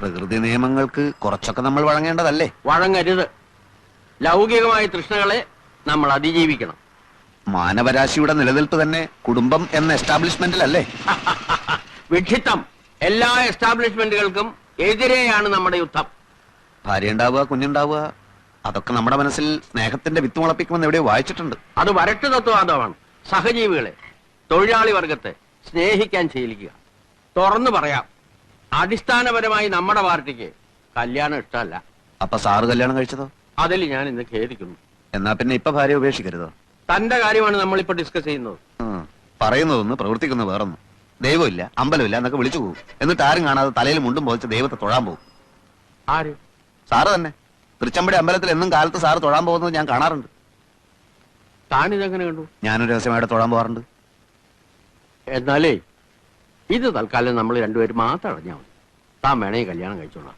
പ്രകൃതി നിയമങ്ങൾക്ക് കുറച്ചൊക്കെ നമ്മൾ വഴങ്ങേണ്ടതല്ലേ? വഴങ്ങരുത്. ലൗകികമായ തൃഷ്ണകളെ നമ്മൾ അതിജീവിക്കണം. മാനവരാശിയുടെ നിലനിൽപ്പ് തന്നെ കുടുംബം എന്ന എസ്റ്റാബ്ലിഷ്മെന്റിലല്ലേ? വിക്ഷിത്തം എല്ലാ എസ്റ്റാബ്ലിഷ്മെന്റുകൾക്കും എതിരെയാണ് നമ്മുടെ യുദ്ധം. ഭാര്യ ഉണ്ടാവുക കുഞ്ഞുണ്ടാവുക അതൊക്കെ നമ്മുടെ മനസ്സിൽ സ്നേഹത്തിന്റെ വിത്ത് മുളപ്പിക്കുമെന്ന് എവിടെയോ വായിച്ചിട്ടുണ്ട്. അത് വരട്ട് തത്വവാദമാണ്. സഹജീവികളെ തൊഴിലാളി വർഗത്തെ സ്നേഹിക്കാൻ ശീലിക്കുക. തുറന്നു പറയാം. അടിസ്ഥാനപരമായി നമ്മുടെ പാർട്ടിക്ക് കല്യാണം ഇഷ്ടമല്ല. അപ്പൊ സാറ് കല്യാണം കഴിച്ചതോ? അതിൽ ഞാൻ ഇന്ന് ഖേദിക്കുന്നു. എന്നാ പിന്നെ ഇപ്പൊ ഭാര്യ ഉപേക്ഷിക്കരുതോ? തന്റെ കാര്യമാണ് നമ്മൾ നമ്മളിപ്പോ ഡിസ്കസ് ചെയ്യുന്നത്. ഉം. പറയുന്നതൊന്ന് പ്രവർത്തിക്കുന്ന വേറൊന്ന്. ദൈവമില്ല അമ്പലമില്ല എന്നൊക്കെ വിളിച്ചു പോകും എന്നിട്ട് ആരും കാണാതെ തലയിൽ മുണ്ടും പോയിച്ച് ദൈവത്തെ തൊഴാൻ പോകും ആര്? സാറ് തന്നെ. തൃച്ചമ്പടി അമ്പലത്തിൽ എന്നും കാലത്ത് സാറ് തൊഴാൻ പോകുന്നത് ഞാൻ കാണാറുണ്ട്. താനിതെങ്ങനെ കണ്ടു? ഞാനൊരു രഹസ്യമായിട്ട് തൊഴാൻ പോകാറുണ്ട്. എന്നാലേ ഇത് തൽക്കാലം നമ്മൾ രണ്ടുപേരും മാത്രം അറിഞ്ഞാൽ മതി. താൻ വേണേ കല്യാണം കഴിച്ചോളാം